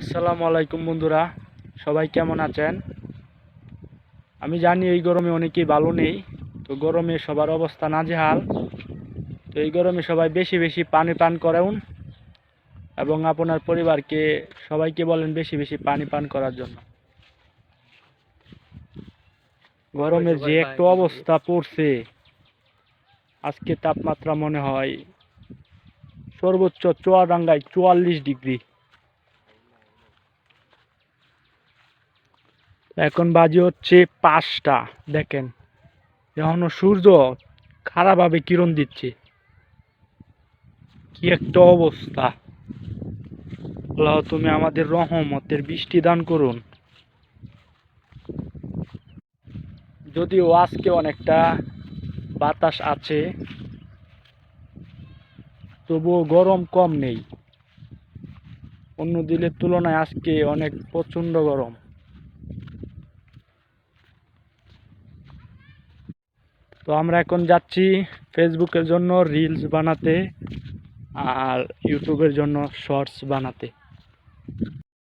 আসসালামু আলাইকুম বন্ধুরা, সবাই কেমন আছেন? আমি জানি এই গরমে অনেকেই ভালো নেই, তো গরমে সবার অবস্থা নাজেহাল। তো এই গরমে সবাই বেশি বেশি পানি পান করেন এবং আপনার পরিবারকে, সবাইকে বলেন বেশি বেশি পানি পান করার জন্য। গরমের যে একটু অবস্থা পড়ছে, আজকে তাপমাত্রা মনে হয় সর্বোচ্চ চুয়াডাঙ্গায় চুয়াল্লিশ ডিগ্রি। এখন বাজে হচ্ছে পাঁচটা, দেখেন। এখনও সূর্য খারাপভাবে কিরণ দিচ্ছে। কি একটা অবস্থা। আল্লাহ তুমি আমাদের রহমতের বৃষ্টি দান করুন। যদিও আজকে অনেকটা বাতাস আছে, তবুও গরম কম নেই। অন্য দিনের তুলনায় আজকে অনেক প্রচণ্ড গরম। তো আমরা এখন যাচ্ছি ফেসবুকের জন্য রিলস বানাতে আর ইউটিউবের জন্য শর্টস বানাতে।